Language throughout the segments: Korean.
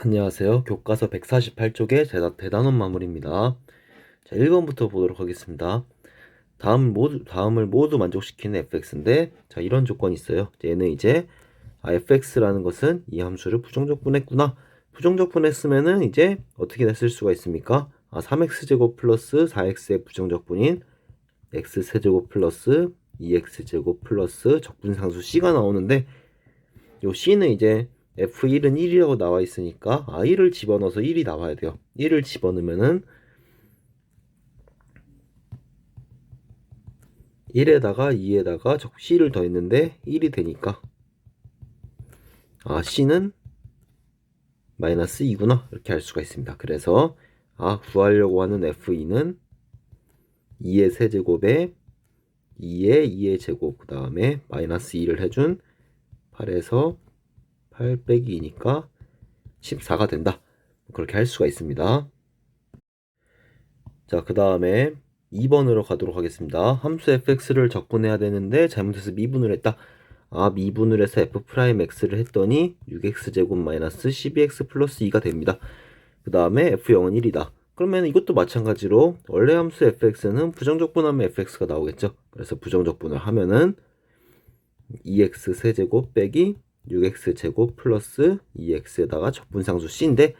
안녕하세요. 교과서 148쪽의 대단, 대단원 마무리입니다. 자, 1번부터 보도록 하겠습니다. 다음 모두, 다음을 모두 만족시키는 fx인데, 자, 이런 조건이 있어요. 얘는 이제, 아, fx라는 것은 이 함수를 부정적 분했구나. 부정적 분했으면은 이제 어떻게 쓸 수가 있습니까? 아, 3x제곱 플러스 4x의 부정적 분인 x세제곱 플러스 2x제곱 플러스 적분상수 c가 나오는데, 요 c는 이제 F1은 1이라고 나와 있으니까 아 1을 집어넣어서 1이 나와야 돼요. 1을 집어넣으면은 1에다가 2에다가 적 C를 더했는데 1이 되니까 아 C는 마이너스 2구나 이렇게 할 수가 있습니다. 그래서 아 구하려고 하는 F2는 2의 세제곱에 2의 2의 제곱 그 다음에 마이너스 2를 해준 8에서 8 빼기 2니까 14가 된다. 그렇게 할 수가 있습니다. 자, 그 다음에 2번으로 가도록 하겠습니다. 함수 fx를 적분해야 되는데 잘못해서 미분을 했다. 아, 미분을 해서 f'x를 했더니 6x제곱 마이너스 12x 플러스 2가 됩니다. 그 다음에 f0은 1이다. 그러면 이것도 마찬가지로 원래 함수 fx는 부정적분하면 fx가 나오겠죠. 그래서 부정적분을 하면은 2x 세제곱 빼기 6x 제곱 플러스 2x에다가 적분상수 c인데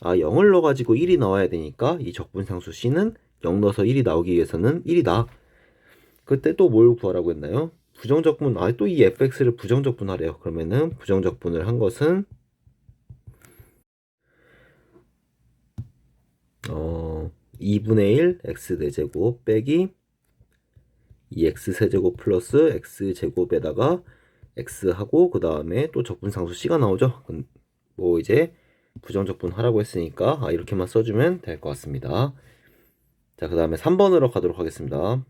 아 0을 넣어가지고 1이 나와야 되니까 이 적분상수 c는 0 넣어서 1이 나오기 위해서는 1이다. 그때 또 뭘 구하라고 했나요? 부정적분 아 또 이 fx를 부정적분하래요. 그러면은 부정적분을 한 것은 어 2분의 1 x 대제곱 빼기 2x 세제곱 플러스 x 제곱에다가 x하고 그 다음에 또 적분상수 c가 나오죠. 뭐 이제 부정적분 하라고 했으니까 아, 이렇게만 써주면 될 것 같습니다. 자, 그 다음에 3번으로 가도록 하겠습니다.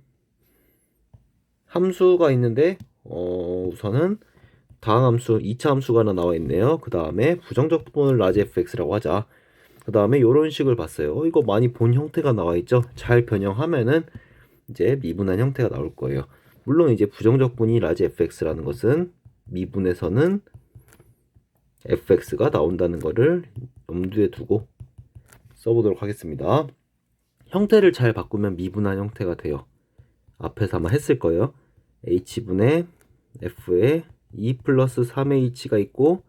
함수가 있는데 어, 우선은 다항 함수, 2차 함수가 하나 나와 있네요. 그 다음에 부정적분을 라지 fx라고 하자. 그 다음에 이런 식을 봤어요. 어, 이거 많이 본 형태가 나와 있죠. 잘 변형하면은 이제 미분한 형태가 나올 거예요. 물론 이제 부정적분이 라지 fx라는 것은 미분에서는 fx가 나온다는 것을 염두에 두고 써보도록 하겠습니다. 형태를 잘 바꾸면 미분한 형태가 돼요. 앞에서 아마 했을 거예요. h분의 f에 2 플러스 3의 h가 있고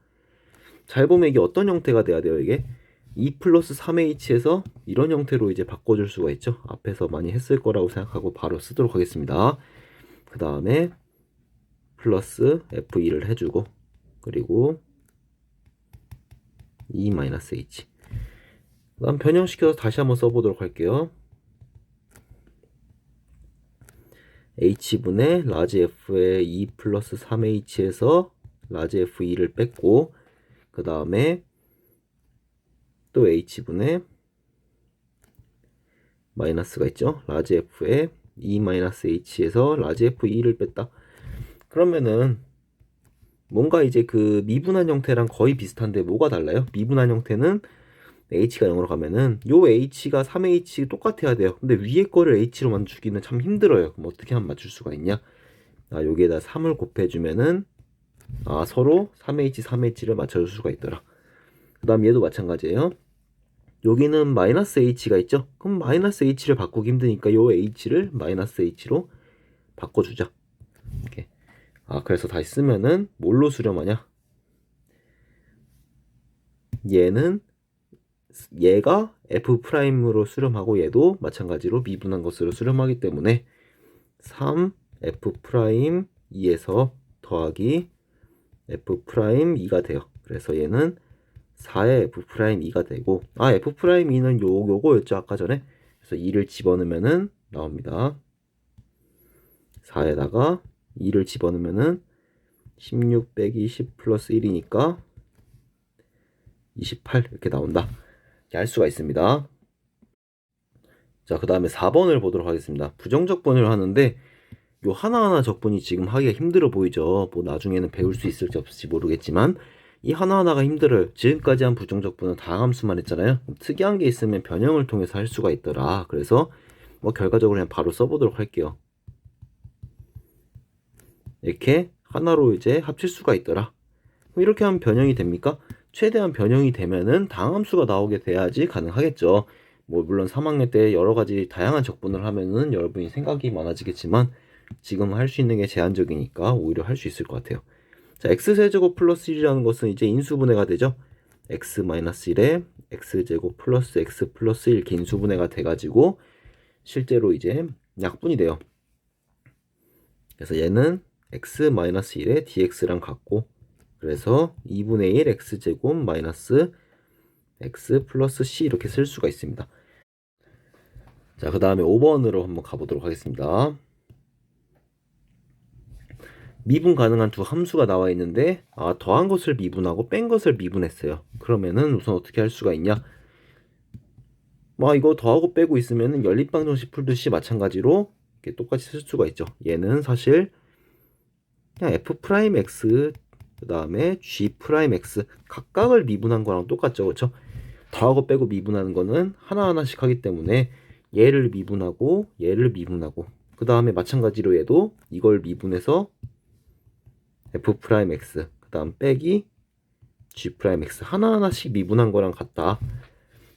잘 보면 이게 어떤 형태가 돼야 돼요 이게 2 플러스 3의 h에서 이런 형태로 이제 바꿔줄 수가 있죠. 앞에서 많이 했을 거라고 생각하고 바로 쓰도록 하겠습니다. 그 다음에 플러스 F2를 해주고 그리고 E 마이너스 H. 그 다음 변형시켜서 다시 한번 써보도록 할게요. H분의 라지 F의 2 플러스 3H에서 라지 F2를 뺐고 그 다음에 또 H분의 마이너스가 있죠? 라지 F의 2 마이너스 H에서 라지 F2를 뺐다 그러면은 뭔가 이제 그 미분한 형태랑 거의 비슷한데 뭐가 달라요? 미분한 형태는 h가 0으로 가면은 요 h가 3h 똑같아야 돼요. 근데 위에 거를 h로 만주기는 참 힘들어요. 그럼 어떻게 하면 맞출 수가 있냐? 아, 여기에다 3을 곱해주면은 아, 서로 3h, 3h를 맞춰줄 수가 있더라. 그 다음 얘도 마찬가지예요. 여기는 마이너스 h가 있죠? 그럼 마이너스 h를 바꾸기 힘드니까 요 h를 마이너스 h로 바꿔주자. 이렇게. 아, 그래서 다시 쓰면은 뭘로 수렴하냐? 얘는 얘가 f 프라임으로 수렴하고 얘도 마찬가지로 미분한 것으로 수렴하기 때문에 3 f 프라임 2에서 더하기 f 프라임 2가 돼요. 그래서 얘는 4의 f 프라임 2가 되고 아 f 프라임 2는 요 요거였죠 아까 전에 그래서 2를 집어넣으면은 나옵니다. 4에다가 2를 집어넣으면은 16 빼기 10 플러스 1이니까 28 이렇게 나온다. 이렇게 할 수가 있습니다. 자, 그 다음에 4번을 보도록 하겠습니다. 부정적분을 하는데 요 하나하나 적분이 지금 하기가 힘들어 보이죠. 뭐 나중에는 배울 수 있을지 없을지 모르겠지만 이 하나하나가 힘들어요. 지금까지 한 부정적분은 다함수만 했잖아요. 특이한 게 있으면 변형을 통해서 할 수가 있더라. 그래서 뭐 결과적으로 그냥 바로 써보도록 할게요. 이렇게 하나로 이제 합칠 수가 있더라. 이렇게 하면 변형이 됩니까? 최대한 변형이 되면은 다함수가 나오게 돼야지 가능하겠죠. 뭐 물론 3학년 때 여러 가지 다양한 적분을 하면은 여러분이 생각이 많아지겠지만 지금 할 수 있는 게 제한적이니까 오히려 할 수 있을 것 같아요. 자, x세제곱 플러스 1이라는 것은 이제 인수분해가 되죠. x 마이너스 1에 x제곱 플러스 x 플러스 1 긴수분해가 돼가지고 실제로 이제 약분이 돼요. 그래서 얘는 x 마이너스 1에 dx랑 같고 그래서 2분의 1 x제곱 마이너스 x 플러스 c 이렇게 쓸 수가 있습니다. 자, 그 다음에 5번으로 한번 가보도록 하겠습니다. 미분 가능한 두 함수가 나와 있는데 아, 더한 것을 미분하고 뺀 것을 미분했어요. 그러면은 우선 어떻게 할 수가 있냐? 뭐 이거 더하고 빼고 있으면은 연립방정식 풀듯이 마찬가지로 똑같이 쓸 수가 있죠. 얘는 사실 그냥 f 프라임 x 그 다음에 g 프라임 x 각각을 미분한 거랑 똑같죠, 그렇죠? 더하고 빼고 미분하는 거는 하나하나씩 하기 때문에 얘를 미분하고 얘를 미분하고 그 다음에 마찬가지로 얘도 이걸 미분해서 f 프라임 x 그 다음 빼기 g 프라임 x 하나하나씩 미분한 거랑 같다.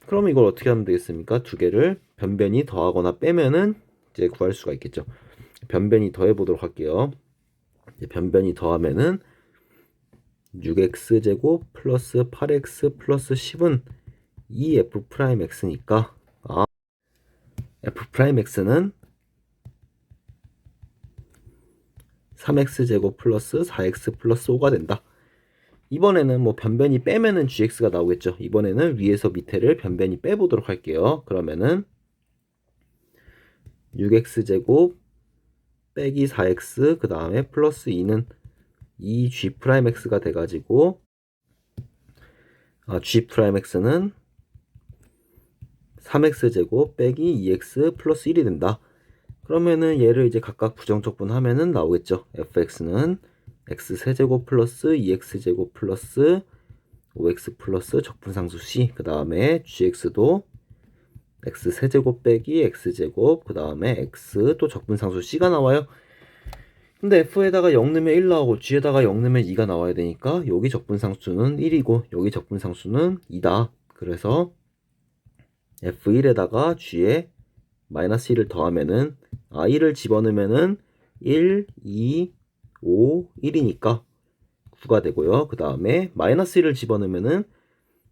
그러면 이걸 어떻게 하면 되겠습니까? 두 개를 변변히 더하거나 빼면은 이제 구할 수가 있겠죠. 변변히 더해 보도록 할게요. 변변히 더하면은 6x 제곱 플러스 8x 플러스 10은 2f 프라임 x니까 아 f 프라임 x는 3x 제곱 플러스 4x 플러스 5가 된다. 이번에는 뭐 변변히 빼면은 gx가 나오겠죠. 이번에는 위에서 밑에를 변변히 빼보도록 할게요. 그러면은 6x 제곱 빼기 4x 그 다음에 플러스 2는 2g 프라임 x가 돼가지고 아, g 프라임 x는 3x 제곱 빼기 2x 플러스 1이 된다. 그러면은 얘를 이제 각각 부정적분 하면은 나오겠죠. fx는 x 세제곱 플러스 2x 제곱 플러스 5x 플러스 적분상수 c 그 다음에 gx도 x 세제곱 빼기 x 제곱 그 다음에 x 또 적분상수 c가 나와요. 근데 f에다가 0 넣으면 1 나오고 g에다가 0 넣으면 2가 나와야 되니까 여기 적분상수는 1이고 여기 적분상수는 2다. 그래서 f1에다가 g에 마이너스 1을 더하면은 아 1을 집어넣으면은 1, 2, 5, 1이니까 9가 되고요. 그 다음에 마이너스 1을 집어넣으면은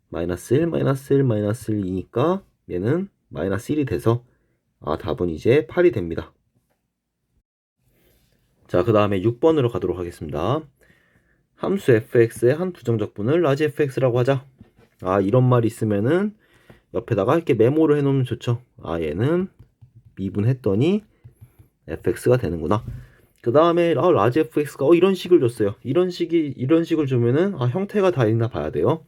마이너스 1, 마이너스 1, 마이너스 1이니까 얘는 마이너스 1이 돼서 아 답은 이제 8이 됩니다. 자, 그 다음에 6번으로 가도록 하겠습니다. 함수 fx의 한 부정적분을 라지 fx라고 하자. 아, 이런 말이 있으면은 옆에다가 이렇게 메모를 해놓으면 좋죠. 아, 얘는 미분했더니 fx가 되는구나. 그 다음에 아, 라지 fx가 어, 이런 식을 줬어요. 이런 식이 이런 식을 주면은 아, 형태가 다 있나 봐야 돼요.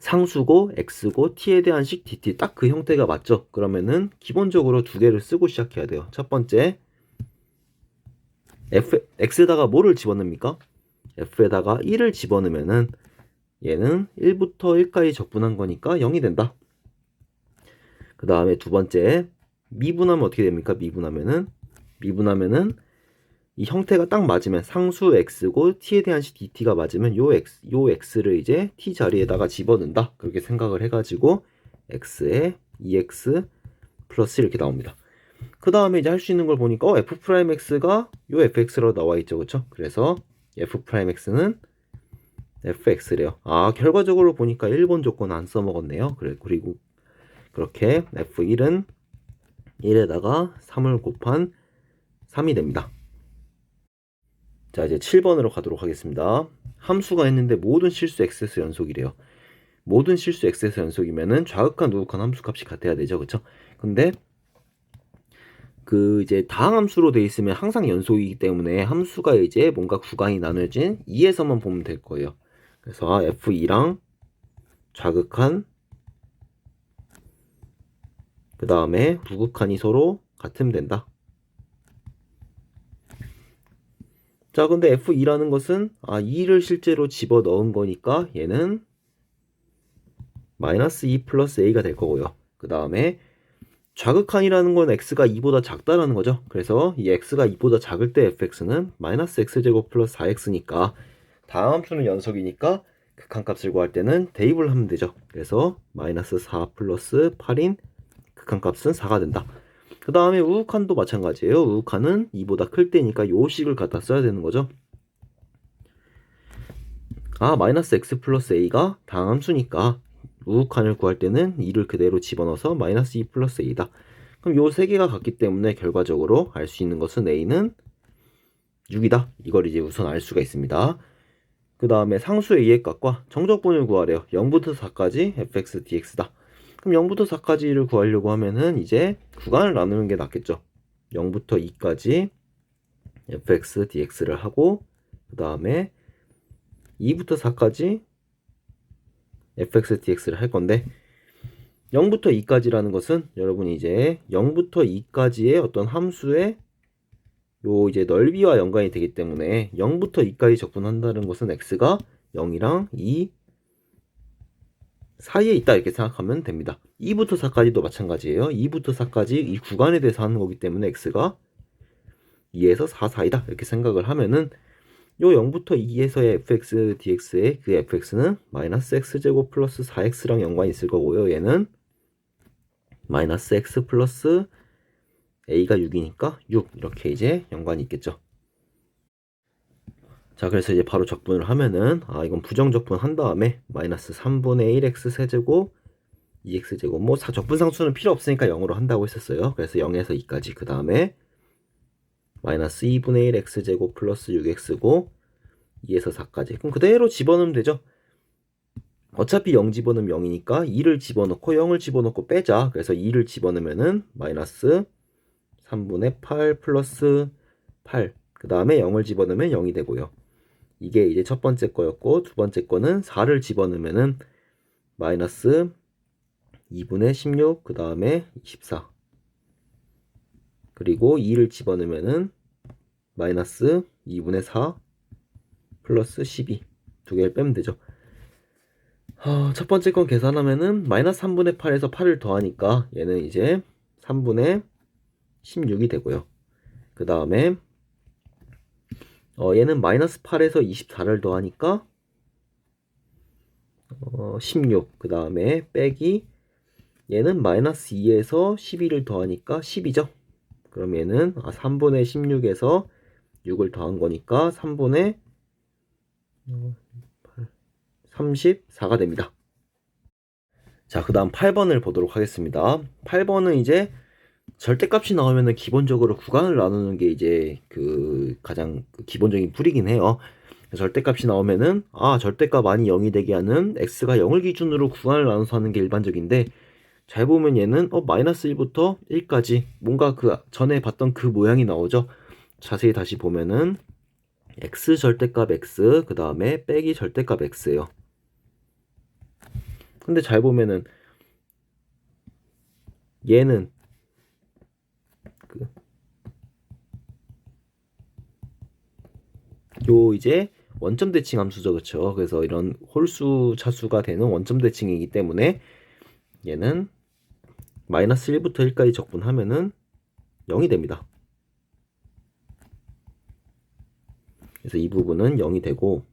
상수고 x고 t에 대한 식 dt 딱 그 형태가 맞죠? 그러면은 기본적으로 두 개를 쓰고 시작해야 돼요. 첫 번째 f x에다가 뭐를 집어넣습니까? f에다가 1을 집어넣으면은 얘는 1부터 1까지 적분한 거니까 0이 된다. 그 다음에 두 번째 미분하면 어떻게 됩니까? 미분하면은 미분하면은 이 형태가 딱 맞으면 상수 x고 t에 대한 식 dt가 맞으면 요 x 요 x를 이제 t 자리에다가 집어넣는다. 그렇게 생각을 해가지고 x에 2x 플러스 이렇게 나옵니다. 그 다음에 이제 할 수 있는 걸 보니까 어, f 프라임 x가 요 fx로 나와 있죠, 그렇죠? 그래서 f 프라임 x는 fx래요. 아 결과적으로 보니까 1번 조건 안 써먹었네요. 그래 그리고 그렇게 f1은 1에다가 3을 곱한 3이 됩니다. 자 이제 7번으로 가도록 하겠습니다. 함수가 있는데 모든 실수 x에서 연속이래요. 모든 실수 x에서 연속이면은 좌극한 우극한 함수 값이 같아야 되죠, 그렇죠? 근데 그 이제 다항함수로 돼 있으면 항상 연속이기 때문에 함수가 이제 뭔가 구간이 나눠진 2에서만 보면 될 거예요. 그래서 f2랑 좌극한 그 다음에 부극한이 서로 같으면 된다. 자, 근데 F2라는 것은 아 2를 실제로 집어 넣은 거니까 얘는 마이너스 2 플러스 A가 될 거고요. 그 다음에 좌극한이라는 건 x가 2보다 작다라는 거죠. 그래서 이 x가 2보다 작을 때 fx는 마이너스 x제곱 플러스 4x니까 다음 수는 연속이니까 극한값을 구할 때는 대입을 하면 되죠. 그래서 마이너스 4 플러스 8인 극한값은 4가 된다. 그 다음에 우극한도 마찬가지예요. 우극한은 2보다 클 때니까 요 식을 갖다 써야 되는 거죠. 아 마이너스 x 플러스 a가 다함수니까 우극한을 구할 때는 2를 그대로 집어넣어서 마이너스 2 플러스 a다. 그럼 요 세 개가 같기 때문에 결과적으로 알 수 있는 것은 a는 6이다. 이걸 이제 우선 알 수가 있습니다. 그 다음에 상수 a의 값과 정적분을 구하래요. 0부터 4까지 fx dx다. 그럼 0부터 4까지를 구하려고 하면은 이제 구간을 나누는 게 낫겠죠. 0부터 2까지 fx dx를 하고 그 다음에 2부터 4까지 fx dx를 할 건데 0부터 2까지라는 것은 여러분이 이제 0부터 2까지의 어떤 함수의 요 이제 넓이와 연관이 되기 때문에 0부터 2까지 적분한다는 것은 x가 0이랑 2 사이에 있다 이렇게 생각하면 됩니다. 2부터 4까지도 마찬가지예요. 2부터 4까지 이 구간에 대해서 하는 거기 때문에 x가 2에서 4 사이다 이렇게 생각을 하면은 요 0부터 2에서의 fx dx의 그 fx는 마이너스 x제곱 플러스 4x랑 연관이 있을 거고요. 얘는 마이너스 x 플러스 a가 6이니까 6 이렇게 이제 연관이 있겠죠. 자 그래서 이제 바로 적분을 하면은 아 이건 부정적분 한 다음에 마이너스 3분의 1x 세제곱 2x제곱. 뭐 적분 상수는 필요 없으니까 0으로 한다고 했었어요. 그래서 0에서 2까지. 그 다음에 마이너스 2분의 1 x제곱 플러스 6x고 2에서 4까지. 그럼 그대로 집어넣으면 되죠. 어차피 0 집어넣으면 0이니까 2를 집어넣고 0을 집어넣고 빼자. 그래서 2를 집어넣으면은 마이너스 3분의 8 플러스 8그 다음에 0을 집어넣으면 0이 되고요 이게 이제 첫 번째 거였고 두 번째 거는 4를 집어넣으면은 마이너스 2분의 16 그 다음에 24 그리고 2를 집어넣으면은 마이너스 2분의 4 플러스 12 두 개를 빼면 되죠. 어, 첫 번째 건 계산하면은 마이너스 3분의 8에서 8을 더하니까 얘는 이제 3분의 16이 되고요. 그 다음에 어, 얘는 마이너스 8에서 24를 더하니까 어, 16. 그 다음에 빼기 얘는 마이너스 2에서 12를 더하니까 10이죠. 그럼 얘는 아, 3분의 16에서 6을 더한 거니까 3분의 34가 됩니다. 자, 그 다음 8번을 보도록 하겠습니다. 8번은 이제 절대값이 나오면은 기본적으로 구간을 나누는 게 이제 그 가장 기본적인 풀이긴 해요. 절대값이 나오면은 아 절대값 많이 0이 되게 하는 x가 0을 기준으로 구간을 나눠서 하는 게 일반적인데 잘 보면 얘는 어 마이너스 1부터 1까지 뭔가 그 전에 봤던 그 모양이 나오죠. 자세히 다시 보면은 x 절대값 x 그 다음에 빼기 절대값 x예요. 근데 잘 보면은 얘는 그. 요 이제 원점 대칭 함수죠. 그렇죠 그래서 이런 홀수 차수가 되는 원점 대칭이기 때문에 얘는 마이너스 1부터 1까지 적분하면은 0이 됩니다. 그래서 이 부분은 0이 되고.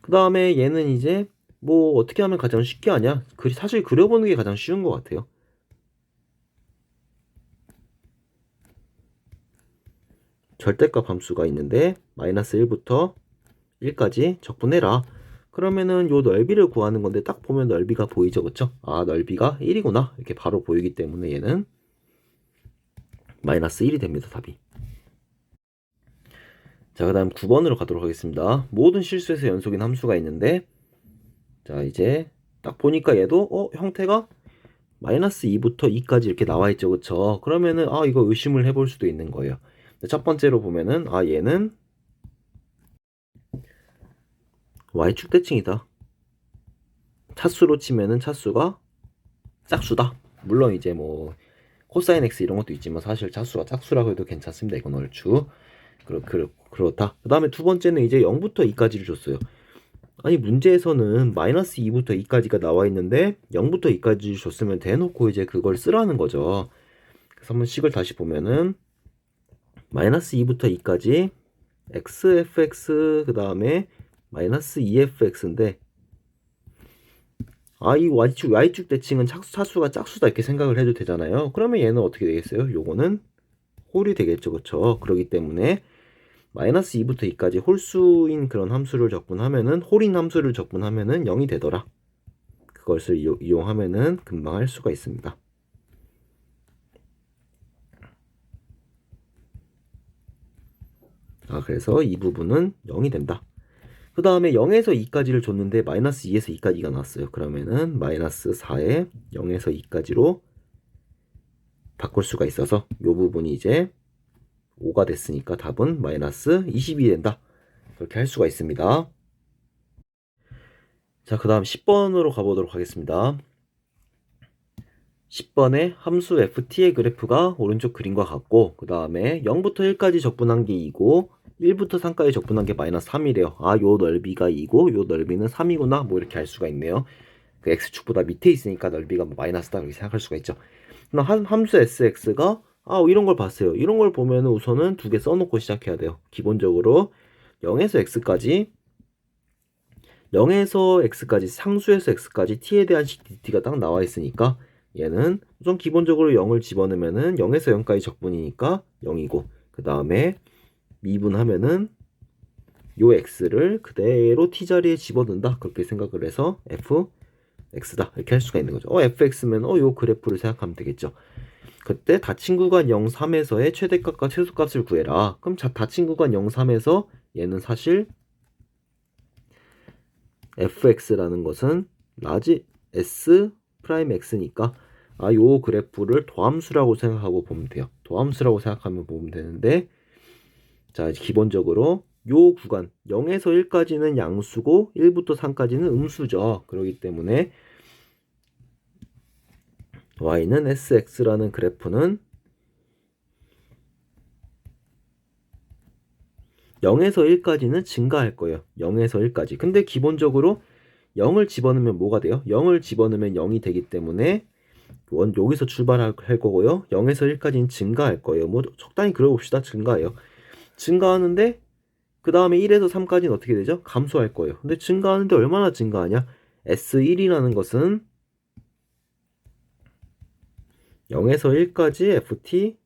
그 다음에 얘는 이제 뭐 어떻게 하면 가장 쉽게 하냐? 사실 그려보는 게 가장 쉬운 것 같아요 절대값 함수가 있는데 마이너스 1부터 1까지 적분해라 그러면은 요 넓이를 구하는 건데 딱 보면 넓이가 보이죠 그쵸 아 넓이가 1이구나 이렇게 바로 보이기 때문에 얘는 마이너스 1이 됩니다 답이 자, 그 다음 9번으로 가도록 하겠습니다. 모든 실수에서 연속인 함수가 있는데, 자, 이제 딱 보니까 얘도, 어, 형태가 마이너스 2부터 2까지 이렇게 나와 있죠. 그쵸? 그러면은, 아, 이거 의심을 해볼 수도 있는 거예요. 첫 번째로 보면은, 아, 얘는 y축 대칭이다. 차수로 치면은 차수가 짝수다. 물론 이제 뭐, 코사인 x 이런 것도 있지만 사실 차수가 짝수라고 해도 괜찮습니다. 이건 얼추. 그렇, 그렇, 그렇다. 그 다음에 두 번째는 이제 0부터 2까지를 줬어요. 아니 문제에서는 마이너스 2부터 2까지가 나와 있는데 0부터 2까지 줬으면 대놓고 이제 그걸 쓰라는 거죠. 그래서 한번 식을 다시 보면은 마이너스 2부터 2까지 xfx 그 다음에 마이너스 2fx인데 아, 이 y축, y축 대칭은 차수, 차수가 짝수다 이렇게 생각을 해도 되잖아요. 그러면 얘는 어떻게 되겠어요? 요거는 홀이 되겠죠. 그쵸? 그러기 때문에 마이너스 2부터 2까지 홀수인 그런 함수를 적분하면은 홀인 함수를 적분하면은 0이 되더라. 그것을 이용, 이용하면은 금방 할 수가 있습니다. 아, 그래서 이 부분은 0이 된다. 그 다음에 0에서 2까지를 줬는데 마이너스 2에서 2까지가 나왔어요. 그러면은 마이너스 4에 0에서 2까지로 바꿀 수가 있어서 이 부분이 이제 5가 됐으니까 답은 마이너스 20이 된다. 그렇게 할 수가 있습니다. 자, 그 다음 10번으로 가보도록 하겠습니다. 10번에 함수 ft의 그래프가 오른쪽 그림과 같고 그 다음에 0부터 1까지 적분한 게 2고 1부터 3까지 적분한 게 마이너스 3이래요. 아, 요 넓이가 2고 요 넓이는 3이구나. 뭐 이렇게 알 수가 있네요. 그 x축보다 밑에 있으니까 넓이가 뭐 마이너스다 이렇게 생각할 수가 있죠. 함- 함수 sx가 아, 이런 걸 봤어요. 이런 걸 보면은 우선은 두 개 써놓고 시작해야 돼요. 기본적으로 0에서 x까지 0에서 x까지 상수에서 x까지 t에 대한 식 dt가 딱 나와 있으니까 얘는 우선 기본적으로 0을 집어넣으면은 0에서 0까지 적분이니까 0이고 그 다음에 미분하면은 요 x를 그대로 t 자리에 집어넣는다 그렇게 생각을 해서 f x다 이렇게 할 수가 있는 거죠. 어 fx면 어 요 그래프를 생각하면 되겠죠. 그때 닫힌 구간 0, 3에서의 최대값과 최소값을 구해라. 그럼 자, 닫힌 구간 0, 3에서 얘는 사실 fx라는 것은 라지 s 프라임 x니까 아 요 그래프를 도함수라고 생각하고 보면 돼요. 도함수라고 생각하면 보면 되는데 자 기본적으로 요 구간 0에서 1까지는 양수고 1부터 3까지는 음수죠. 그렇기 때문에 y는 sx라는 그래프는 0에서 1까지는 증가할 거예요. 0에서 1까지. 근데 기본적으로 0을 집어넣으면 뭐가 돼요? 0을 집어넣으면 0이 되기 때문에 원 여기서 출발할 거고요. 0에서 1까지는 증가할 거예요. 뭐 적당히 그려봅시다. 증가해요. 증가하는데 그 다음에 1에서 3까지는 어떻게 되죠? 감소할 거예요. 근데 증가하는데 얼마나 증가하냐? S1이라는 것은 0에서 1까지 ft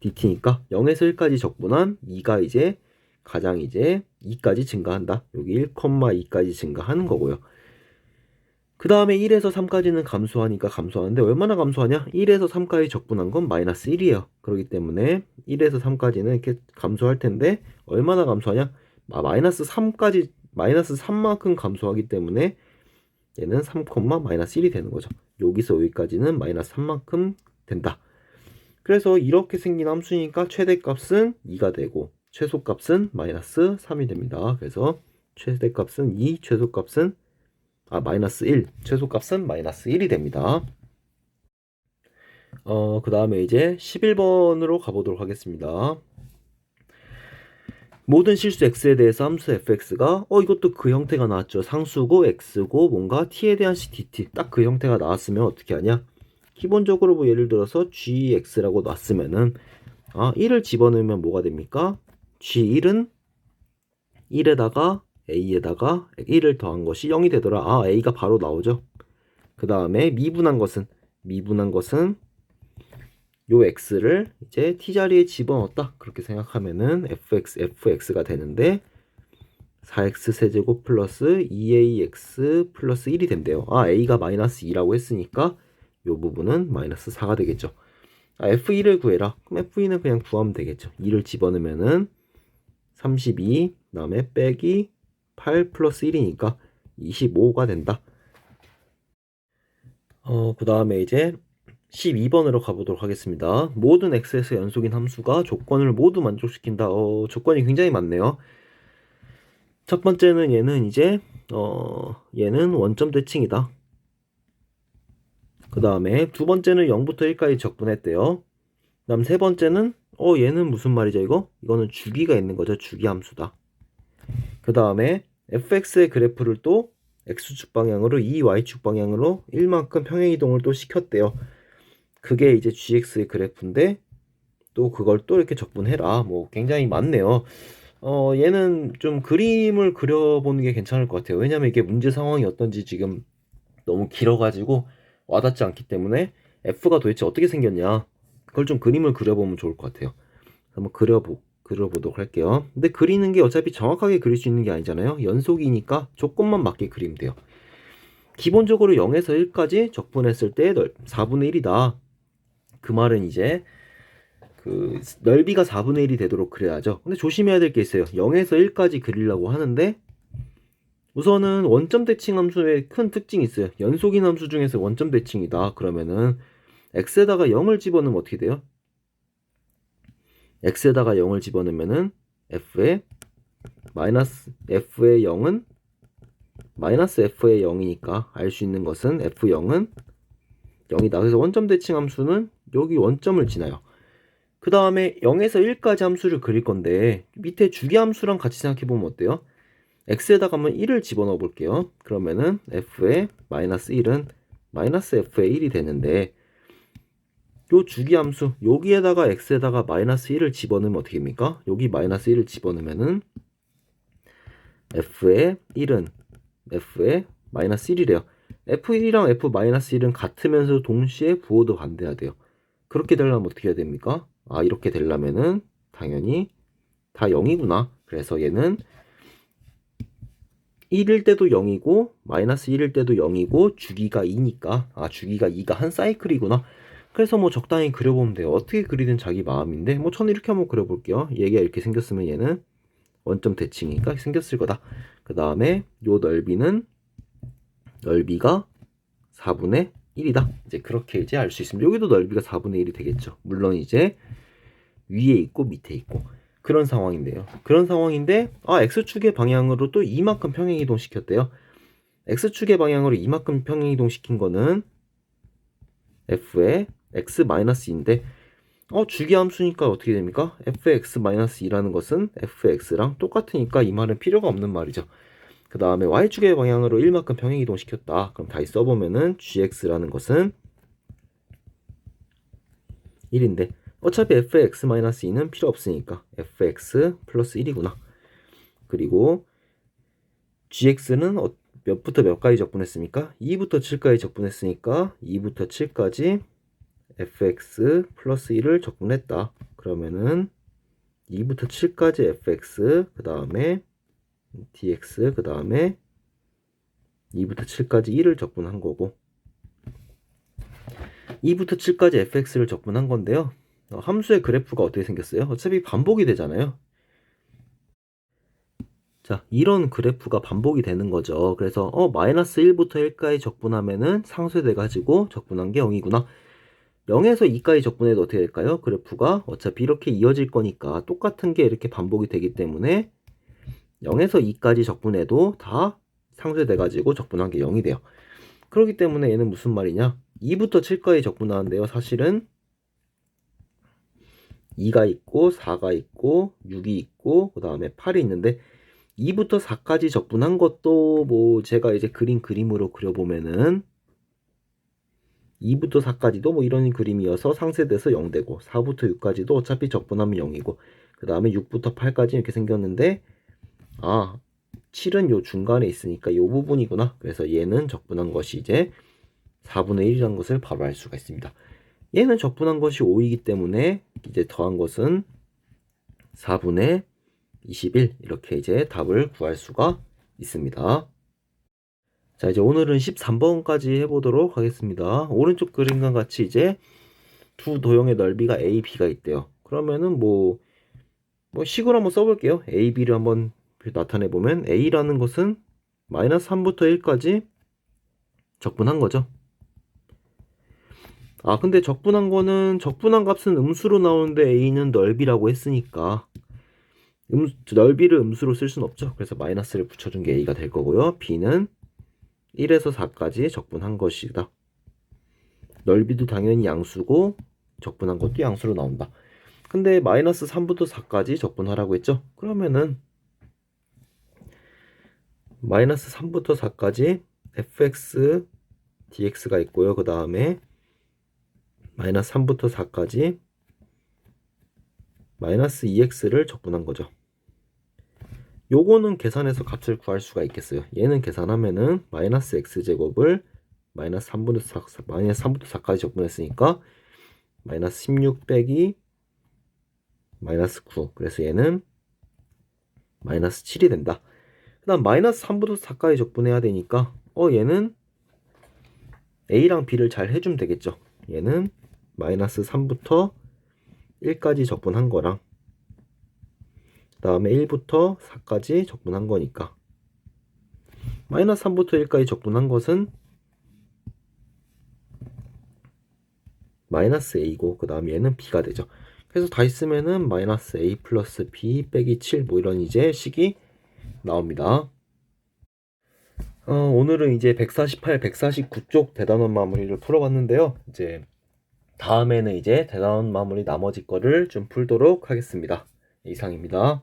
dt니까 0에서 1까지 적분한 2가 이제 가장 이제 2까지 증가한다. 여기 1,2까지 증가하는 거고요. 그 다음에 1에서 3까지는 감소하니까 감소하는데 얼마나 감소하냐? 1에서 3까지 적분한 건 마이너스 1이에요. 그렇기 때문에 1에서 3까지는 이렇게 감소할 텐데 얼마나 감소하냐? 아, 마이너스 3까지 마이너스 3만큼 감소하기 때문에 얘는 3, 마이너스 1이 되는 거죠. 여기서 여기까지는 마이너스 3만큼 된다. 그래서 이렇게 생긴 함수니까 최대값은 2가 되고 최소값은 마이너스 3이 됩니다. 그래서 최대값은 2, 최소값은 아 마이너스 1, 최소값은 마이너스 1이 됩니다. 어, 그 다음에 이제 11번으로 가보도록 하겠습니다. 모든 실수 x에 대해서 함수 fx가 어 이것도 그 형태가 나왔죠. 상수고 x고 뭔가 t에 대한 식 dt 딱 그 형태가 나왔으면 어떻게 하냐? 기본적으로 뭐 예를 들어서 gx라고 놨으면은 아 1을 집어넣으면 뭐가 됩니까? g1은 1에다가 a에다가 1을 더한 것이 0이 되더라. 아 a가 바로 나오죠. 그 다음에 미분한 것은 미분한 것은 요 x를 이제 t 자리에 집어넣었다. 그렇게 생각하면은 fx fx가 되는데 4x 세제곱 플러스 2ax 플러스 1이 된대요. 아 a가 마이너스 2라고 했으니까 요 부분은 마이너스 4가 되겠죠. 아, f1을 구해라. 그럼 f2는 그냥 구하면 되겠죠. 2를 집어넣으면은 32 그 다음에 빼기 8 플러스 1이니까 25가 된다. 어, 그 다음에 이제 12번으로 가보도록 하겠습니다. 모든 x에서 연속인 함수가 조건을 모두 만족시킨다. 어, 조건이 굉장히 많네요. 첫 번째는 얘는 이제 어, 얘는 원점 대칭이다. 그 다음에 두 번째는 0부터 1까지 적분했대요. 그 다음 세 번째는 어 얘는 무슨 말이죠 이거? 이거는 주기가 있는 거죠. 주기 함수다. 그 다음에 fx의 그래프를 또 x축 방향으로 2y축 방향으로 1만큼 평행이동을 또 시켰대요. 그게 이제 gx의 그래프인데 또 그걸 또 이렇게 적분해라. 뭐 굉장히 많네요. 어, 얘는 좀 그림을 그려보는 게 괜찮을 것 같아요. 왜냐면 이게 문제 상황이 어떤지 지금 너무 길어가지고 와닿지 않기 때문에 F가 도대체 어떻게 생겼냐. 그걸 좀 그림을 그려보면 좋을 것 같아요. 한번 그려보, 그려보도록 할게요. 근데 그리는 게 어차피 정확하게 그릴 수 있는 게 아니잖아요. 연속이니까 조금만 맞게 그리면 돼요. 기본적으로 0에서 1까지 적분했을 때 4분의 1이다. 그 말은 이제 그 넓이가 4분의 1이 되도록 그려야죠. 근데 조심해야 될 게 있어요. 0에서 1까지 그리려고 하는데 우선은 원점 대칭 함수의 큰 특징이 있어요. 연속인 함수 중에서 원점 대칭이다. 그러면은 x에다가 0을 집어넣으면 어떻게 돼요? X에다가 0을 집어넣으면은 f의 마이너스 f의 0은 마이너스 f의 0이니까 알 수 있는 것은 f0은 0이다. 그래서 원점 대칭 함수는 여기 원점을 지나요. 그 다음에 0에서 1까지 함수를 그릴 건데 밑에 주기 함수랑 같이 생각해 보면 어때요? x에다가 한번 1을 집어넣어 볼게요. 그러면은 f의 마이너스 1은 마이너스 f의 1이 되는데 요 주기 함수 여기에다가 x에다가 마이너스 1을 집어넣으면 어떻게 됩니까? 여기 마이너스 1을 집어넣으면은 f의 1은 f의 마이너스 1이래요. f1이랑 f 마이너스 1은 같으면서 동시에 부호도 반대해야 돼요. 그렇게 되려면 어떻게 해야 됩니까? 아 이렇게 되려면은 당연히 다 0이구나. 그래서 얘는 1일 때도 0이고 마이너스 1일 때도 0이고 주기가 2니까 아 주기가 2가 한 사이클이구나. 그래서 뭐 적당히 그려보면 돼요. 어떻게 그리든 자기 마음인데 뭐 저는 이렇게 한번 그려볼게요. 얘가 이렇게 생겼으면 얘는 원점 대칭이니까 생겼을 거다. 그 다음에 요 넓이는 넓이가 4분의 1이다. 이제 그렇게 이제 알 수 있습니다. 여기도 넓이가 4분의 1이 되겠죠. 물론 이제 위에 있고 밑에 있고 그런 상황인데요. 그런 상황인데 아 x축의 방향으로 또 이만큼 평행 이동 시켰대요. x축의 방향으로 이만큼 평행 이동 시킨 거는 f의 x-2인데 어 주기 함수니까 어떻게 됩니까? fx-2라는 것은 fx랑 똑같으니까 이 말은 필요가 없는 말이죠. 그 다음에 y축의 방향으로 1만큼 평행 이동 시켰다. 그럼 다시 써보면은 gx라는 것은 1인데 어차피 fx-2는 필요 없으니까 fx 플러스 1이구나. 그리고 gx는 어, 몇부터 몇까지 적분했습니까? 2부터 7까지 적분했으니까 2부터 7까지 fx 플러스 1을 적분했다. 그러면은 2부터 7까지 fx 그 다음에 dx 그 다음에 2부터 7까지 1을 적분한 거고 2부터 7까지 fx를 적분한 건데요. 어, 함수의 그래프가 어떻게 생겼어요? 어차피 반복이 되잖아요. 자, 이런 그래프가 반복이 되는 거죠. 그래서 어 마이너스 1부터 1까지 적분하면은 상쇄돼 가지고 적분한 게 0이구나. 0에서 2까지 적분해도 어떻게 될까요? 그래프가 어차피 이렇게 이어질 거니까 똑같은 게 이렇게 반복이 되기 때문에 0에서 2까지 적분해도 다 상쇄돼 가지고 적분한 게 0이 돼요. 그렇기 때문에 얘는 무슨 말이냐? 2부터 7까지 적분하는데요. 사실은 2가 있고 4가 있고 6이 있고 그 다음에 8이 있는데 2부터 4까지 적분한 것도 뭐 제가 이제 그린 그림으로 그려보면은 2부터 4까지도 뭐 이런 그림이어서 상쇄돼서 0되고 4부터 6까지도 어차피 적분하면 0이고 그 다음에 6부터 8까지 이렇게 생겼는데 아 7은 요 중간에 있으니까 요 부분이구나 그래서 얘는 적분한 것이 이제 4분의 1이라는 것을 바로 알 수가 있습니다 얘는 적분한 것이 5이기 때문에 이제 더한 것은 4분의 21 이렇게 이제 답을 구할 수가 있습니다. 자 이제 오늘은 13번까지 해보도록 하겠습니다. 오른쪽 그림과 같이 이제 두 도형의 넓이가 A, B가 있대요. 그러면은 뭐, 뭐 식으로 한번 써볼게요. A, B를 한번 나타내 보면 A라는 것은 마이너스 3부터 1까지 적분한 거죠. 아 근데 적분한 거는 적분한 값은 음수로 나오는데 A는 넓이라고 했으니까 음, 넓이를 음수로 쓸 수는 없죠. 그래서 마이너스를 붙여준 게 A가 될 거고요. B는 1에서 4까지 적분한 것이다. 넓이도 당연히 양수고 적분한 것도 양수로 나온다. 근데 마이너스 3부터 4까지 적분하라고 했죠. 그러면은 마이너스 3부터 4까지 fx dx가 있고요. 그 다음에 마이너스 3부터 4까지 마이너스 2x를 적분한 거죠. 요거는 계산해서 값을 구할 수가 있겠어요. 얘는 계산하면은 마이너스 x제곱을 마이너스 3분의 4, 마이너스 3분의 4까지 적분했으니까 마이너스 16 빼기 마이너스 9. 그래서 얘는 마이너스 7이 된다. 그 다음 마이너스 3분의 4까지 적분해야 되니까 어 얘는 A랑 B를 잘 해주면 되겠죠. 얘는 마이너스 3부터 1까지 적분한 거랑 그 다음에 1부터 4까지 적분한 거니까 마이너스 3부터 1까지 적분한 것은 마이너스 A고 그 다음 얘는 B가 되죠. 그래서 다 있으면은 마이너스 A 플러스 B 빼기 7 뭐 이런 이제 식이 나옵니다. 어, 오늘은 이제 148, 149쪽 대단원 마무리를 풀어봤는데요. 이제 다음에는 이제 대단원 마무리 나머지 거를 좀 풀도록 하겠습니다. 이상입니다.